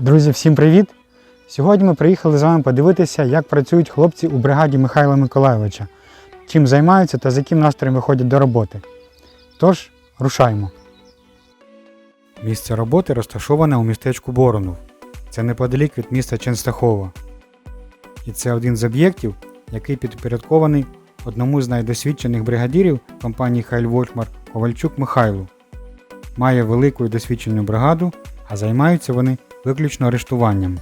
Друзі, всім привіт! Сьогодні ми приїхали з вами подивитися, як працюють хлопці у бригаді Михайла Миколайовича, чим займаються та з яким настроєм виходять до роботи. Тож, рушаємо. Місце роботи розташоване у містечку Боронов. Це неподалік від міста Ченстахова. І це один з об'єктів, який підпорядкований одному з найдосвідчених бригадірів компанії Хайль Вольфмар Ковальчук Михайлу. Має велику і досвідчену бригаду, а займаються вони виключно арештуванням.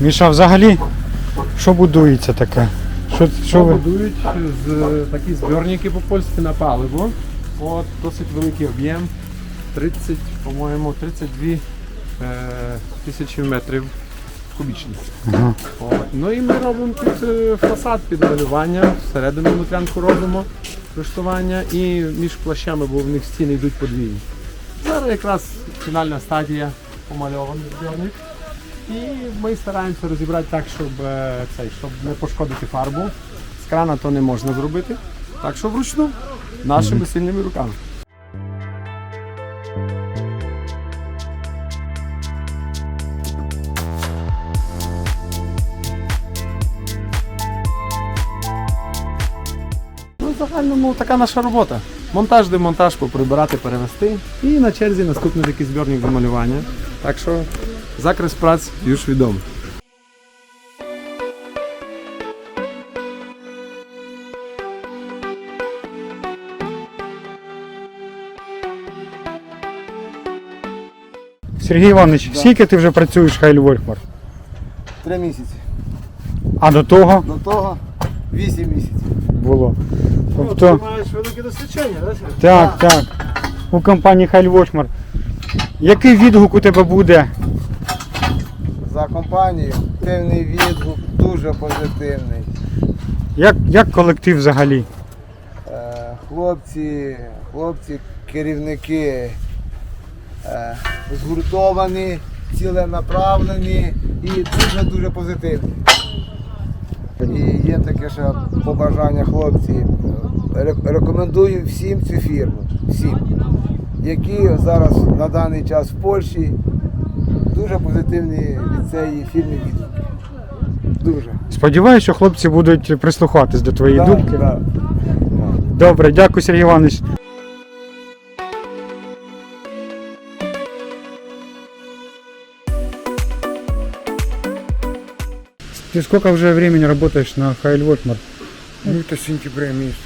Міша, взагалі, що будується таке? Що, що ви? будують з такі збірники по-польськи на паливо. От досить великий об'єм. 30, по-моєму, 32 е, тисячі метрів кубічних. Ага. От. Ну і ми робимо під е, фасад під малювання, всередину внутрянку робимо рештування і між плащами, бо в них стіни йдуть подвійні. Зараз якраз фінальна стадія помальований збірник. І ми стараємося розібрати так, щоб, е, цей, щоб не пошкодити фарбу. З крана то не можна зробити. Так що вручну, нашими сильними руками. Ну, в загальному така наша робота. Монтаж, демонтаж, поприбирати, перевести. І на черзі наступний такий збірник до малювання. Так що закрес праць już відомий. Сергій Іванович, скільки ти вже працюєш Хайль Вольфмар? Три місяці. А до того До того вісім місяців. Було. Тобто, маєш велике досвідчення, так? так, так. У компанії Хайль Вольфмар. Який відгук у тебе буде? За компанію активний відгук, дуже позитивний. Як, як колектив взагалі? Е, Хлопці, хлопці, керівники е, згуртовані, ціленаправлені і дуже-дуже позитивні. Таке ще побажання хлопці. Рекомендую всім цю фірму, всім, які зараз на даний час в Польщі. Дуже позитивні від цієї фірми відгуки. Дуже. Сподіваюся, що хлопці будуть прислухатись до твоєї Да, думки. да. Добре, дякую, Сергій Іванович. Ты сколько уже времени работаешь на Хайль Вольфмар? Ну, это с сентября месяца.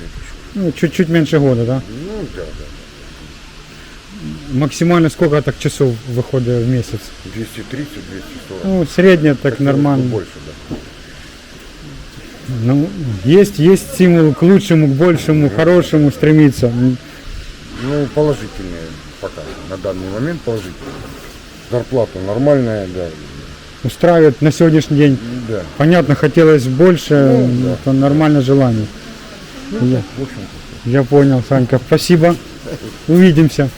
Ну, чуть-чуть меньше года, да? Ну, да, да. Максимально сколько так часов выходит в месяц? 230-240. Ну, среднее так Хотелось бы нормально. Больше, да. Ну, есть, есть стимул к лучшему, к большему, хорошему стремиться. М, Ну, положительные пока. На данный момент положительные. Зарплата нормальная, да. Устраивает на сегодняшний день. Да. Понятно, хотелось больше, Ну, да. это нормальное желание. Я, В я понял, Санька, спасибо. Увидимся.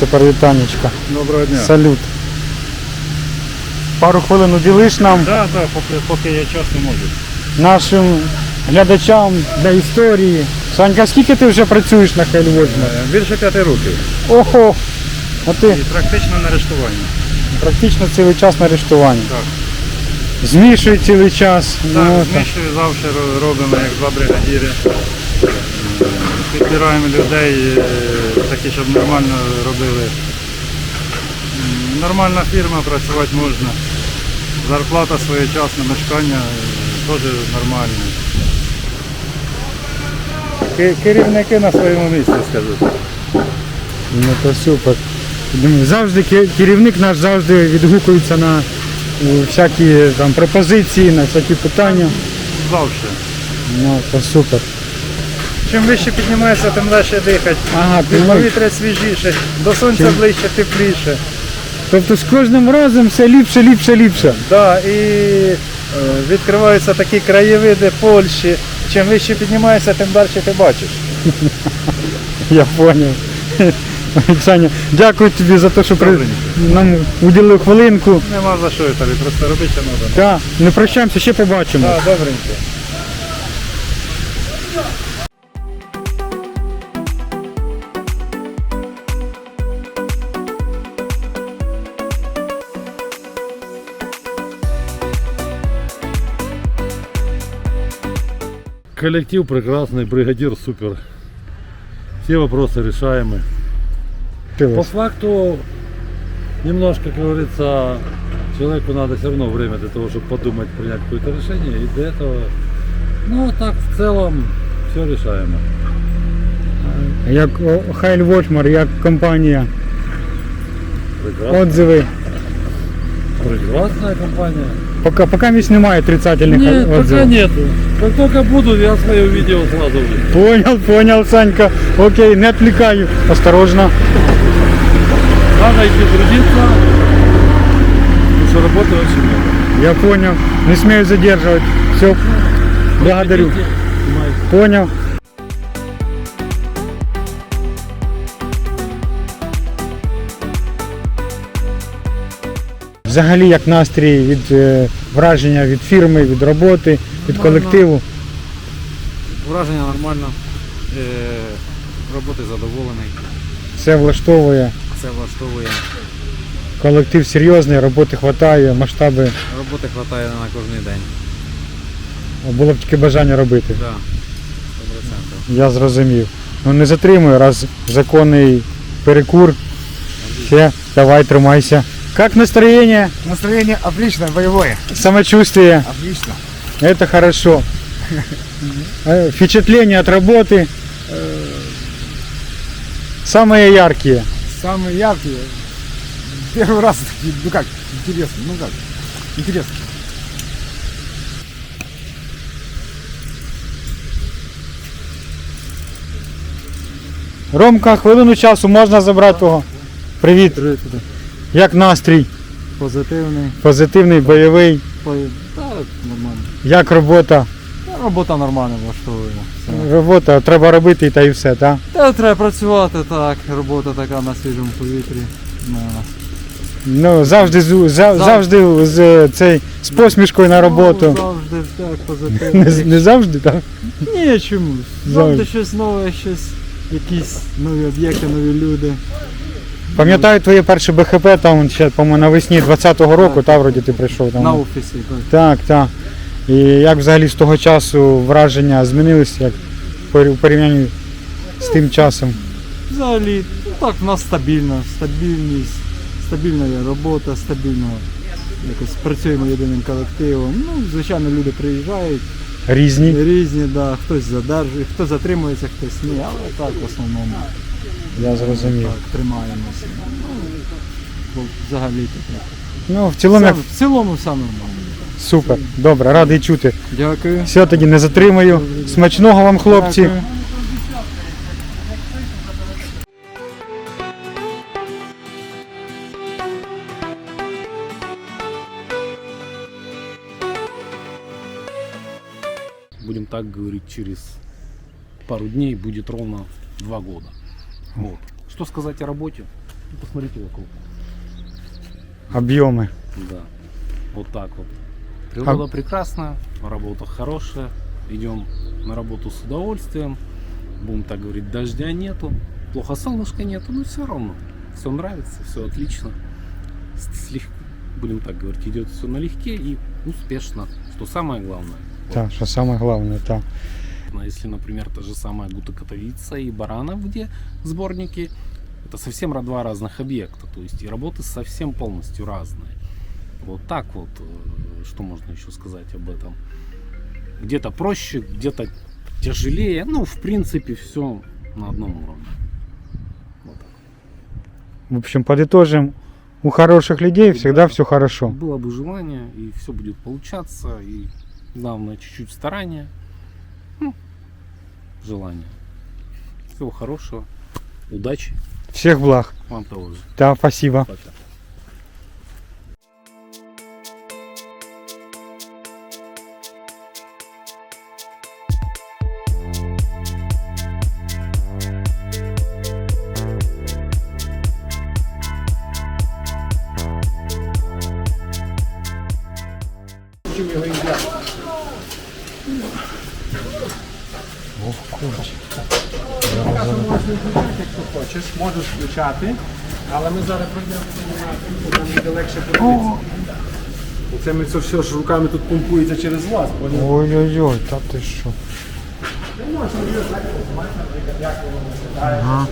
Тепер вітанечка. Доброго дня. Салют. Пару хвилин уділиш нам Так, так, поки, поки я час не можу. нашим глядачам для історії. Санька, скільки ти вже працюєш на Хейльвольфмі? Е, Більше п'яти років. Ого! А ти І практично на арештуванні. практично цілий час на арештуванні. Так. Змішує цілий час. Так, Ну, знищую завжди ро- робимо, як два бригадіри. Підбираємо людей е, такі, щоб нормально робили. Нормальна фірма, працювати можна. Зарплата своєчасна, мешкання е, теж нормальне. Керівники на своєму місці, скажу. Ну то супер. Завжди керівник наш завжди відгукується на е, всякі там пропозиції, на всякі питання. Завжди. Ну, то супер. Чим вище піднімаєшся, тим легше дихати. Ага, Від ти повітря свіжіше, до сонця Чим- ближче, тепліше. Тобто з кожним разом все ліпше, ліпше, ліпше. Да, і Е, Відкриваються такі краєвиди Польщі. Чим вище піднімаєшся, тим далі ти бачиш. Я поняв. Саня, дякую тобі за те, що при... Нам уділив хвилинку. Нема за що, Віталій, просто робити треба. Так, не прощаємося, ще побачимо. Так, добренько. Коллектив прекрасный, бригадир супер. Все вопросы решаемы. По Пилос. факту, немножко, как говорится, человеку надо все равно время для того, чтобы подумать, принять какое-то решение. И для этого, ну, так в целом, все решаемо. Як о, Хайль Вочмар, як компанія. Прекрасно. Отзиви. Прекрасная компания. Поки, поки місць немає отрицательних Нет, пока отзивів. нету. Как только буду, я свое видео сразу выйду. Понял, понял, Санька. Окей, не отвлекаю. Осторожно. Надо идти трудиться, потому что работы очень много. Я понял. Не смею задерживать. Все. Благодарю. Хотите, снимайте. Понял. Взагалі, як настрій від е, враження від фірми, від роботи, від колективу. Враження нормально. Е, роботи задоволений. Все влаштовує. Все влаштовує. Колектив серйозний, роботи вистачає, масштаби Роботи вистачає на кожен день. було б тільки бажання робити. Да. 100%. Я зрозумів. Ну не затримую, раз законний перекур. Все, давай, тримайся. Как настроение? Настроєння отлично, бойове. Самочувствие? Отлично. Это хорошо. Э, Впечатления от работы э, самые яркие. Самые яркие. Первый раз ну как, интересно, ну как, интересно. Ромка, хвилину часу можна забрати того. Привіт. Як настрій? Позитивний. Позитивний, бойовий. Так, нормально. Як робота? Робота нормально влаштовує. Робота треба робити та і все, так? Та треба працювати так. Робота така на свіжому повітрі. Ну, завжди, з- за- завжди з, е, цей, з посмішкою на роботу. Завжди так, Не, не завжди, так? Ні, чомусь. Завжди. Завжди щось нове, щось, якісь нові об'єкти, нові люди. Пам'ятаю твоє перше БХП, там ще, по-моєму, навесні 20-го року, та вроді ти прийшов там. На офісі. Так. Так, так. І як взагалі з того часу враження змінилися, як у порівнянні з тим часом? Взагалі, ну так, в нас стабільно, стабільність, стабільна є робота, стабільно якось працюємо єдиним колективом. Ну, звичайно, люди приїжджають, Різні. різні, да, хтось задержує, хто затримується, хтось ні, але так в основному Я зрозумів. так, тримаємося. Ну, взагалі таке. Ну, в цілому, як Все- В цілому все нормально. супер. Добре, радий чути. Дякую. Все, тоді не затримаю. Смачного вам, хлопці. Дякую. будем так говорить, через пару дней будет ровно два года. Вот. Что сказать о работе? Ну, Посмотрите вокруг. Об'єми. Да. Вот так вот. Природа прекрасная, работа хорошая. Идем на работу с удовольствием. Будем так говорить, дождя нету. Плохо солнышка нету, но все равно. Все нравится, все отлично. С- слег- Будем так говорить, идет все налегке и успешно. Что самое главное. Так, що саме головне, так. Но если, например, та же самая Гута Катовица и Баранов, где сборники, это совсем два разных объекта, то есть и работы совсем полностью разные. Вот так вот, э, что можно еще сказать об этом? Где-то проще, где-то тяжелее, ну, в принципе, все на одном уровне. Вот так. В общем, подытожим. У хороших людей всегда все хорошо. Было бы желание, и все будет получаться, и главное, чуть-чуть старания, ну, желание. Всего хорошего, удачи. Всех благ. Вам того же. Да, спасибо. Пока. Чим його? Можеш включати, якщо хочеш, можеш включати, але ми зараз пройдемо, нам буде легше подивитися. Це ми це все ж руками тут помпується через вас? Ой-ой-ой, та ти що? Ага.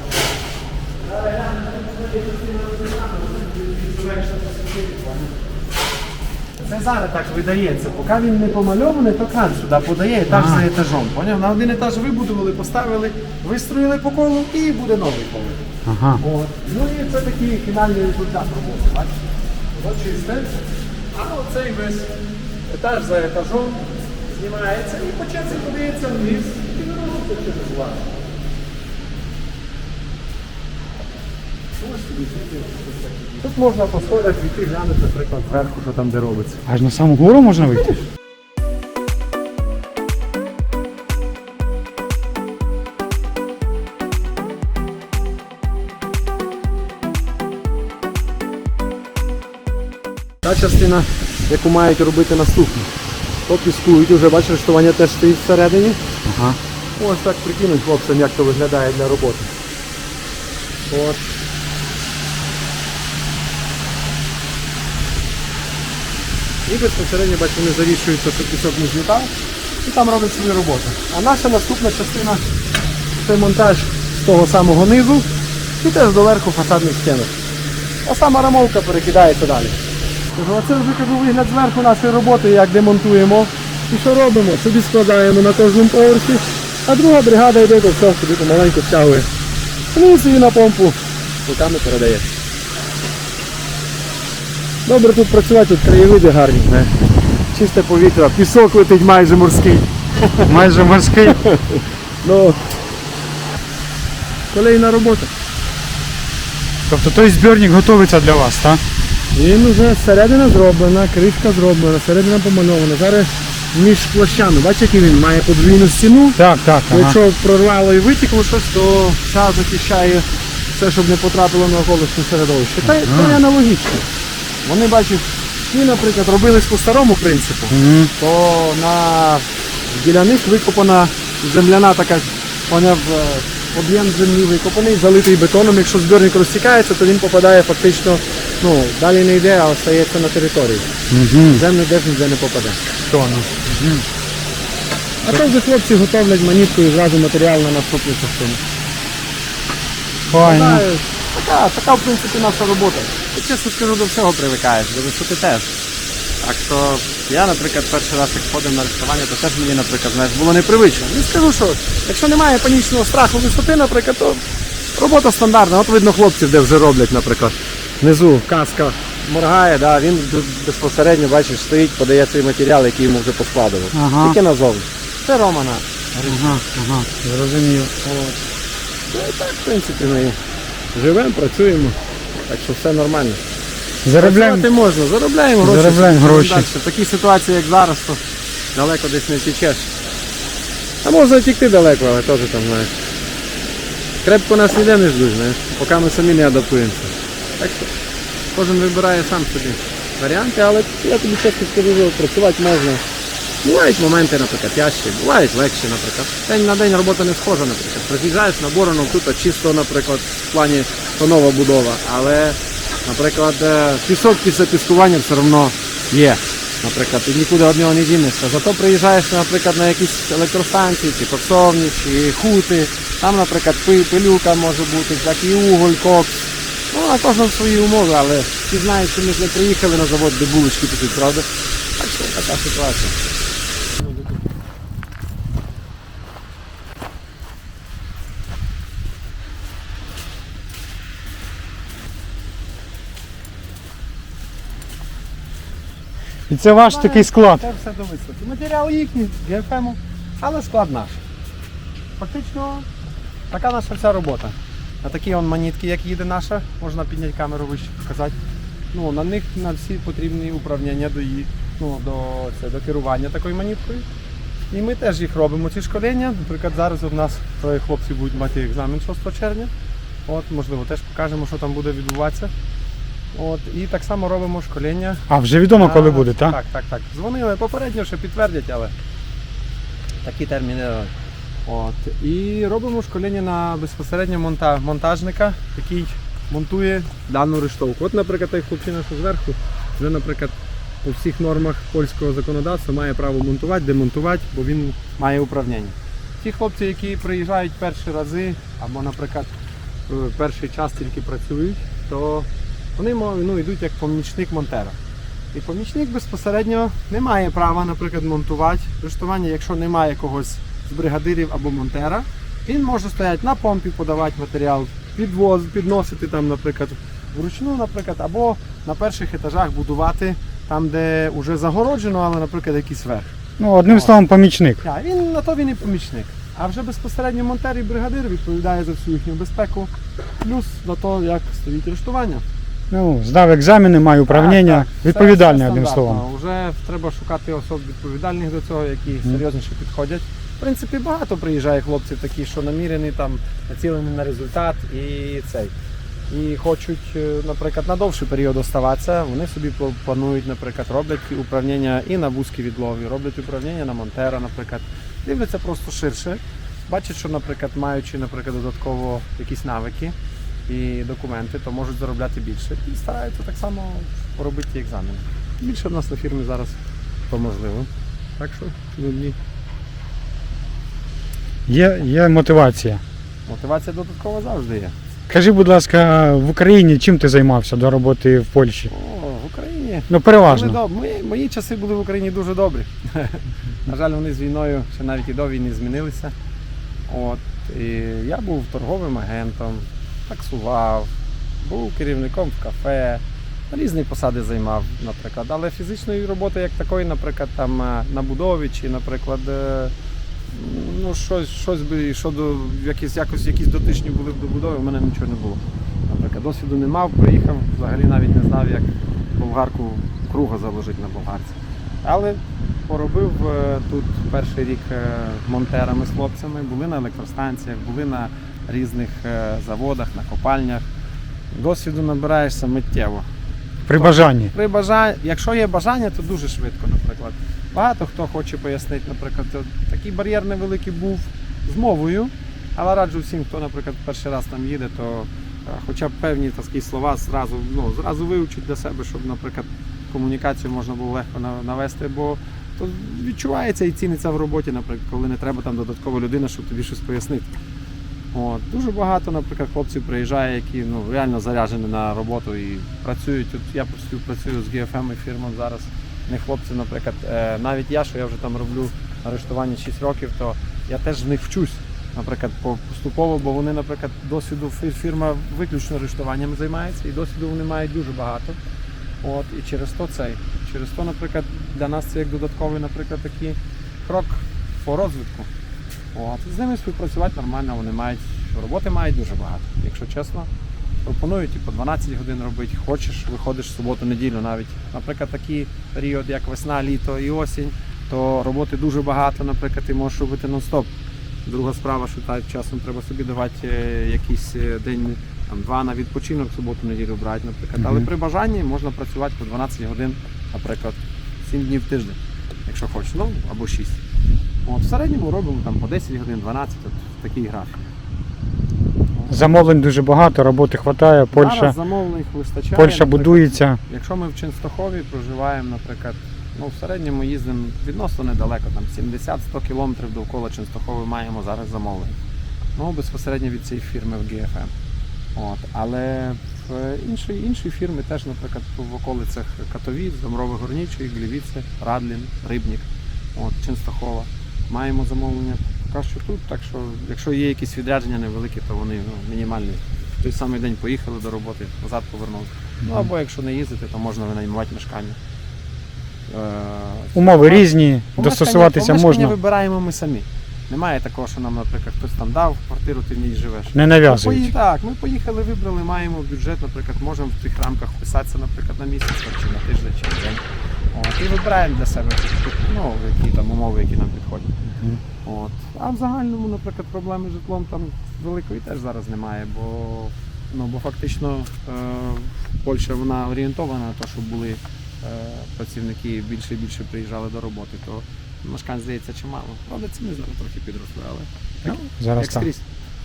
Це зараз так видається. Поки він не помальований, то кран сюди подає етаж за етажом. Поняв? На один етаж вибудували, поставили, вистроїли по колу і буде новий поверх. Ага. От. Ну і це такий фінальний результат роботи. Бачите? От чисте. А оцей весь етаж за етажом знімається і по черзі подається вниз і виробиться через вас. Тут можна по сходах війти, глянути, наприклад, зверху, що там де робиться. Аж на саму гору можна вийти? Та частина, яку мають робити наступну. То піскують, уже бачиш, рештування теж стоїть всередині. Ага. Ось так прикинуть хлопцям, як то виглядає для роботи. От. І безпосередньо бачите, вони завішують, то, пісок не злітав, і там роблять свою роботу. А наша наступна частина це монтаж того самого низу і теж доверху фасадних стінок. А сама рамовка перекидається далі. Оце вже кажу вигляд зверху нашої роботи, як демонтуємо. І що робимо? Собі складаємо на кожному поверсі, а друга бригада йде до всього, собі помаленьку стягує. Ну і на помпу руками передає. Добре тут працювати, тут краєвиди гарні. Не? Чисте повітря, пісок летить майже морський. Майже морський. Ну, колейна робота. Тобто той збірник готується для вас, так? Він вже середина зроблена, кришка зроблена, середина помальована. Зараз між площами. Бачите, який він має подвійну стіну. Так, так, ага. Якщо прорвало і витекло щось, то ця захищає все, щоб не потрапило на околишнє середовище. Та й то аналогічно. Вони бачать, ті, наприклад, робились по старому принципу, Мгм. то на біля них викопана земляна така, поняв, е, об'єм землі викопаний, залитий бетоном. Якщо збірник розтікається, то він попадає фактично, ну, далі не йде, а остається на території. Мгм. Землю теж ніде не попаде. А то вже хлопці готовлять манітку і зразу матеріал на наступну частину. Файно. Така, така в принципі наша робота. Я чесно скажу, до всього привикаєш, до висоти теж. Так що я, наприклад, перший раз як ходив на рисування, то теж мені, наприклад, знаєш, було непривично. Не скажу, що якщо немає панічного страху висоти, наприклад, то робота стандартна. От видно хлопців, де вже роблять, наприклад. Внизу каска моргає, да, він безпосередньо, бачиш, стоїть, подає цей матеріал, який йому вже поскладував. Ага. Тільки назовні. Це Романа. Ага, ага, зрозумів. Ну і так, в принципі, ми живемо, працюємо. Так що все нормально. Заробляємо. Працювати можна, заробляємо гроші. Заробляємо гроші. далі. В такій ситуації, як зараз, то далеко десь не втічеш. А можна втікти далеко, але теж там, знаєш. Крепко нас ніде не ждуть, знаєш, поки ми самі не адаптуємося. Так що кожен вибирає сам собі варіанти, але я тобі чесно скажу, що працювати можна. Бувають моменти, наприклад, тяжчі, бувають легші, наприклад. День на день робота не схожа, наприклад. Приїжджаєш на борону, тут чисто, наприклад, в плані то нова будова. Але, наприклад, е, пісок після піскування все одно є. Наприклад, ти нікуди від нього не дінешся. Зато приїжджаєш, наприклад, на якісь електростанції, чи подсовні, чи хути. Там, наприклад, пилюка може бути, так і уголь, кокс. Ну, а кожен свої умови, але всі знають, що ми ж не приїхали на завод, де булочки пекуть, правда? Так що така ситуація. І це ваш такий склад. Це все до висоти. Матеріал їхній, ГФМ, але склад наш. Фактично, така наша вся робота. На такі он манітки, як їде наша, можна підняти камеру вище показати. Ну, на них на всі потрібні управління до, її, ну, до, це, до керування такою маніткою. І ми теж їх робимо, ці школення. Наприклад, зараз у нас троє хлопців будуть мати екзамен 6 червня. От, можливо, теж покажемо, що там буде відбуватися. От, і так само робимо школіння. А вже відомо, коли А, буде, так? Так, так, так. Дзвонили попередньо, ще підтвердять, але такі терміни. е, От. І робимо школіння на безпосередньо монта... монтажника, який монтує дану рештовку. От, наприклад, той хлопчина, що зверху, вже, наприклад, по всіх нормах польського законодавства має право монтувати, демонтувати, бо він має управління. Ті хлопці, які приїжджають перші рази, або, наприклад, е, перший час тільки працюють, то вони ну, йдуть як помічник монтера. І помічник безпосередньо не має права, наприклад, монтувати рештування, якщо немає когось з бригадирів або монтера. Він може стояти на помпі, подавати матеріал, підвоз, підносити там, наприклад, вручну, наприклад, або на перших етажах будувати там, де вже загороджено, але, наприклад, якийсь верх. Ну, одним словом, помічник. А, він на то він і помічник. А вже безпосередньо монтер і бригадир відповідає за всю їхню безпеку, плюс за те, як стоїть рештування. Ну, здав екзамени, має управління. Відповідальний одним словом. Вже треба шукати особ відповідальних до цього, які серйозніше підходять. В принципі, багато приїжджає хлопців такі, що намірені там, націлені на результат і цей. І хочуть, е, наприклад, на довший період оставатися. Вони собі планують, наприклад, роблять управління і на вузькій відлові, роблять управління на монтера, наприклад. Дивляться просто ширше. Бачать, що, наприклад, маючи, наприклад, додатково якісь навики і документи, то можуть заробляти більше. І стараються так само робити екзамени. Більше в нас на фірмі зараз то можливо. Так що ну, ні. Є, є мотивація. мотивація додаткова завжди є. Кажи, будь ласка, в Україні чим ти займався до роботи в Польщі? О, в Україні Ну, були переважно. доб... Мої, мої часи були в Україні дуже добрі. На жаль, вони з війною ще навіть і до війни змінилися. От, і я був торговим агентом, таксував, був керівником в кафе, різні посади займав, наприклад. Але фізичної роботи як такої, наприклад, там е, на будові чи, наприклад, е, ну, щось, щось би, що до якісь, якось якісь дотичні були до будови, у мене нічого не було. Наприклад, досвіду не мав, приїхав, взагалі навіть не знав, як болгарку круга заложити на болгарці. Але поробив е, тут перший рік монтерами з хлопцями, були на електростанціях, були на різних е, заводах, на копальнях. Досвіду набираєшся миттєво. При бажанні. При бажанні, якщо є бажання, то дуже швидко, наприклад. Багато хто хоче пояснити, наприклад, такий бар'єр невеликий був з мовою, але раджу всім, хто, наприклад, перший раз там їде, то е, хоча б певні такі слова зразу, ну, зразу вивчить для себе, щоб, наприклад, комунікацію можна було легко навести, бо то відчувається і ціниться в роботі, наприклад, коли не треба там додаткова людина, щоб тобі щось пояснити. От. Дуже багато, наприклад, хлопців приїжджає, які ну, реально заряджені на роботу і працюють. Тут я співпрацюю з GFM і фірмом зараз. Не хлопці, наприклад, е, навіть я, що я вже там роблю арештування 6 років, то я теж в них вчусь, наприклад, поступово, бо вони, наприклад, досвіду фірма виключно арештуванням займається, і досвіду вони мають дуже багато. От, і через то цей. Через то, наприклад, для нас це як додатковий, наприклад, такий крок по розвитку. От, з ними співпрацювати нормально, вони мають роботи мають дуже багато, якщо чесно. Пропонують і по 12 годин робити, хочеш, виходиш в суботу-неділю навіть. Наприклад, такий період, як весна, літо і осінь, то роботи дуже багато, наприклад, ти можеш робити нон-стоп. Друга справа, що так часом треба собі давати е, якийсь е, день, там, два на відпочинок, суботу-неділю брати, наприклад. Але при бажанні можна працювати по 12 годин, наприклад, 7 днів в тиждень, якщо хочеш, ну або 6. От, в середньому робимо там по 10 годин, 12, от такий графік. Замовлень дуже багато, роботи вистачає, Польща, Зараз замовлених вистачає. Польща будується. Якщо ми в Ченстохові проживаємо, наприклад, ну в середньому їздимо відносно недалеко, там 70-100 кілометрів довкола Ченстохови маємо зараз замовлення. Ну, безпосередньо від цієї фірми в GFM. От. Але в інші, інші фірми теж, наприклад, в околицях Катовіць, Домрове Горнічий, Глівіце, Радлін, Рибнік, от, Ченстохова. Маємо замовлення поки що тут, так що якщо є якісь відрядження невеликі, то вони ну, мінімальні. В той самий день поїхали до роботи, назад повернулися. Ну або якщо не їздити, то можна винаймати мешкання. Е, Умови різні, достосуватися помешкання можна. вибираємо ми самі. Немає такого, що нам, наприклад, хтось там дав квартиру, ти в ній живеш. Не Ми нав'язують. пої- Так, ми поїхали, вибрали, маємо бюджет, наприклад, можемо в тих рамках вписатися, наприклад, на місяць чи на тиждень, чи на день. От, і вибираємо для себе ну, які там умови, які нам підходять. От. А в загальному, наприклад, проблеми з житлом там великої теж зараз немає, бо Ну, бо фактично е, Польща вона орієнтована на те, щоб були е, працівники більше і більше приїжджали до роботи, то мешкань здається чимало. Правда, ціни зараз трохи підросли, але ну, Зараз як так. скрізь.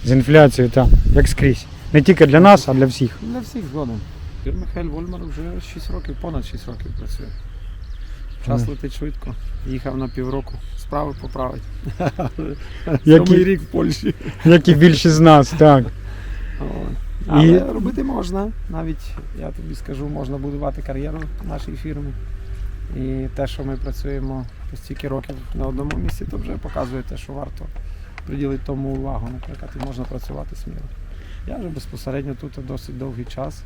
З інфляцією, так, як скрізь. Не тільки для нас, а для всіх. Для всіх згодом. Юр Михайль Вольмар вже 6 років, понад 6 років працює. Час летить швидко. Їхав на півроку. Справи поправить. Які- Сьомий рік в Польщі. Як і більшість з нас, так. От. І- Але робити можна. Навіть я тобі скажу, можна будувати кар'єру нашій фірмі. І те, що ми працюємо по стільки років на одному місці, то вже показує те, що варто приділити тому увагу, наприклад, і можна працювати сміло. Я вже безпосередньо тут досить довгий час.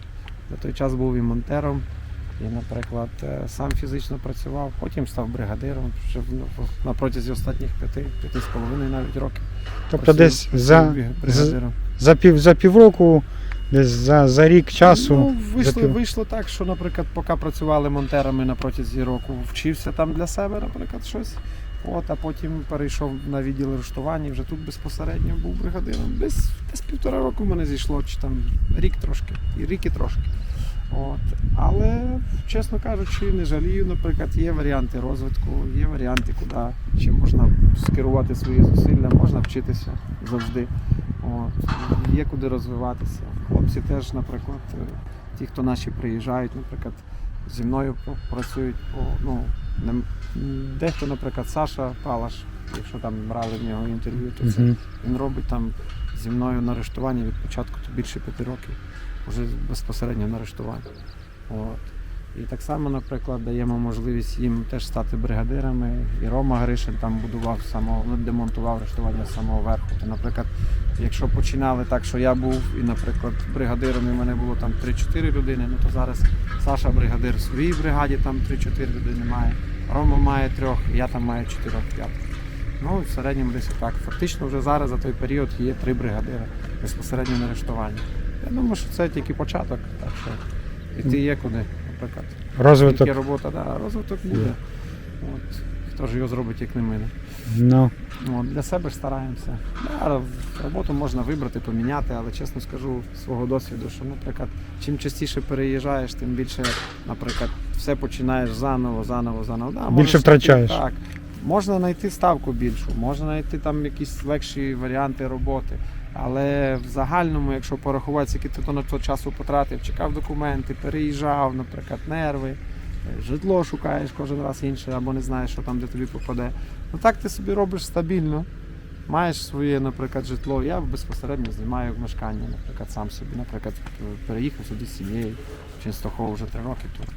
За той час був і монтером, і, наприклад, е, сам фізично працював, потім став бригадиром вже в- на протязі останніх п'яти, п'яти з половиною навіть років. Тобто десь працюю за, за, пів, за півроку, десь за, за рік часу. Ну, вийшло, запів- вийшло так, що, наприклад, поки працювали монтерами на протязі року, вчився там для себе, наприклад, щось. От, а потім перейшов на відділ арештування, вже тут безпосередньо був бригадиром. Десь, десь півтора року в мене зійшло, чи там рік трошки, і рік і трошки. От. Але, чесно кажучи, не жалію, наприклад, є варіанти розвитку, є варіанти, куди чим можна скерувати свої зусилля, можна вчитися завжди. От. Є куди розвиватися. Хлопці теж, наприклад, е, ті, хто наші приїжджають, наприклад, зі мною працюють по ну, не дехто, наприклад, Саша Палаш, якщо там брали в нього інтерв'ю, то це він робить там зі мною на арештуванні від початку то більше п'яти років, вже безпосередньо на арештуванні. От. І так само, наприклад, даємо можливість їм теж стати бригадирами. І Рома Гришин там будував самого, ну, демонтував арештування самого верху. То, наприклад, якщо починали так, що я був, і, наприклад, бригадиром і в мене було там 3-4 людини, ну то зараз Саша бригадир в своїй бригаді, там 3-4 людини має. Рома має трьох, я там маю 4-5. Ну, в середньому десь так. Фактично вже зараз за той період є три бригадири безпосередньо на арештуванні. Думаю, що це тільки початок, так що іти є куди, наприклад. Розвиток. Тільки робота, да, розвиток буде. От. Хто ж його зробить, як не ми. Ну, От, для себе ж стараємося. Да, роботу можна вибрати, поміняти, але чесно скажу з свого досвіду, що, наприклад, чим частіше переїжджаєш, тим більше, наприклад, все починаєш заново, заново, заново. Да, можеш Більше втрачаєш. Так. Можна знайти ставку більшу, можна знайти там якісь легші варіанти роботи. Але в загальному, якщо порахувати, скільки ти на то часу потратив, чекав документи, переїжджав, наприклад, нерви, е, житло шукаєш кожен раз інше, або не знаєш, що там, де тобі попаде. Ну так ти собі робиш стабільно. Маєш своє, наприклад, житло. Я безпосередньо знімаю мешкання, наприклад, сам собі, наприклад, переїхав сюди з сім'єю, в Ченстохову вже три роки тут.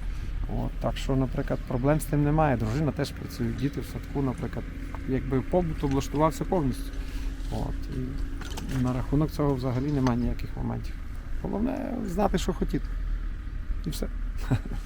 От, так що, наприклад, проблем з тим немає. Дружина теж працює, діти в садку, наприклад, якби побут облаштувався повністю. От, і на рахунок цього взагалі немає ніяких моментів. Головне знати, що хотіти. І все.